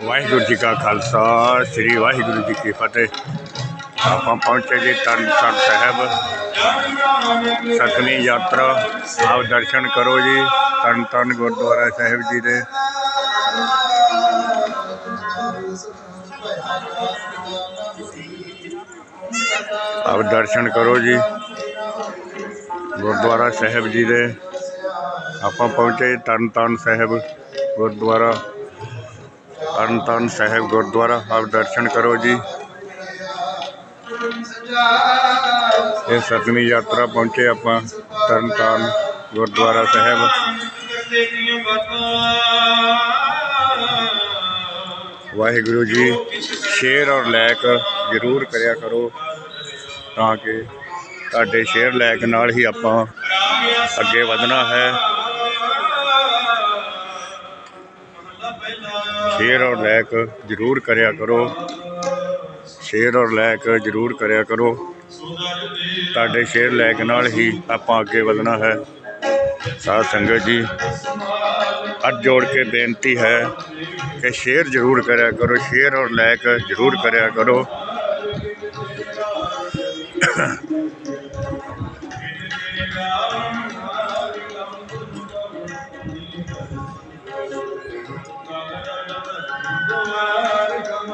ਵਾਹਿਗੁਰੂ ਜੀ ਕਾ ਖਾਲਸਾ ਸ੍ਰੀ ਵਾਹਿਗੁਰੂ ਜੀ ਕੀ ਫਤਿਹ ਆਪਾਂ ਪਹੁੰਚੇ ਜੀ ਤਰਨਤਾਰਨ ਸਾਹਿਬ ਸਤਵੀਂ ਯਾਤਰਾ ਆਪ ਦਰਸ਼ਨ ਕਰੋ ਜੀ ਤਰਨਤਾਰਨ ਗੁਰਦੁਆਰਾ ਸਾਹਿਬ ਜੀ ਦੇ ਆਪ ਦਰਸ਼ਨ ਕਰੋ ਜੀ ਗੁਰਦੁਆਰਾ ਸਾਹਿਬ ਜੀ ਦੇ ਆਪਾਂ ਪਹੁੰਚੇ ਤਰਨਤਾਰਨ ਸਾਹਿਬ ਗੁਰਦੁਆਰਾ ਤਰਨਤਾਰਨ ਸਾਹਿਬ ਗੁਰਦੁਆਰਾ ਆਪ ਦਰਸ਼ਨ ਕਰੋ ਜੀ। ਇਹ ਸਤਵੀਂ ਯਾਤਰਾ ਪਹੁੰਚੇ ਆਪਾਂ ਤਰਨਤਾਰਨ ਗੁਰਦੁਆਰਾ ਸਾਹਿਬ। ਵਾਹਿਗੁਰੂ ਜੀ ਸ਼ੇਅਰ ਔਰ ਲਾਇਕ ਜ਼ਰੂਰ ਕਰਿਆ ਕਰੋ ਤਾਂ ਕਿ ਤੁਹਾਡੇ ਸ਼ੇਅਰ ਲਾਇਕ ਨਾਲ ਹੀ ਆਪਾਂ ਅੱਗੇ ਵਧਣਾ ਹੈ। ਸ਼ੇਅਰ ਔਰ ਲਾਇਕ ਜ਼ਰੂਰ ਕਰਿਆ ਕਰੋ। ਸ਼ੇਅਰ ਔਰ ਲਾਇਕ ਜ਼ਰੂਰ ਕਰਿਆ ਕਰੋ। ਤੁਹਾਡੇ ਸ਼ੇਅਰ ਲਾਇਕ ਨਾਲ ਹੀ ਆਪਾਂ ਅੱਗੇ ਵਧਣਾ ਹੈ। ਸਾਧ ਸੰਗਤ ਜੀ, ਹੱਥ ਜੋੜ ਕੇ ਬੇਨਤੀ ਹੈ ਕਿ ਸ਼ੇਅਰ ਜ਼ਰੂਰ ਕਰਿਆ ਕਰੋ ਸ਼ੇਅਰ ਔਰ ਲਾਇਕ ਜ਼ਰੂਰ ਕਰਿਆ ਕਰੋ।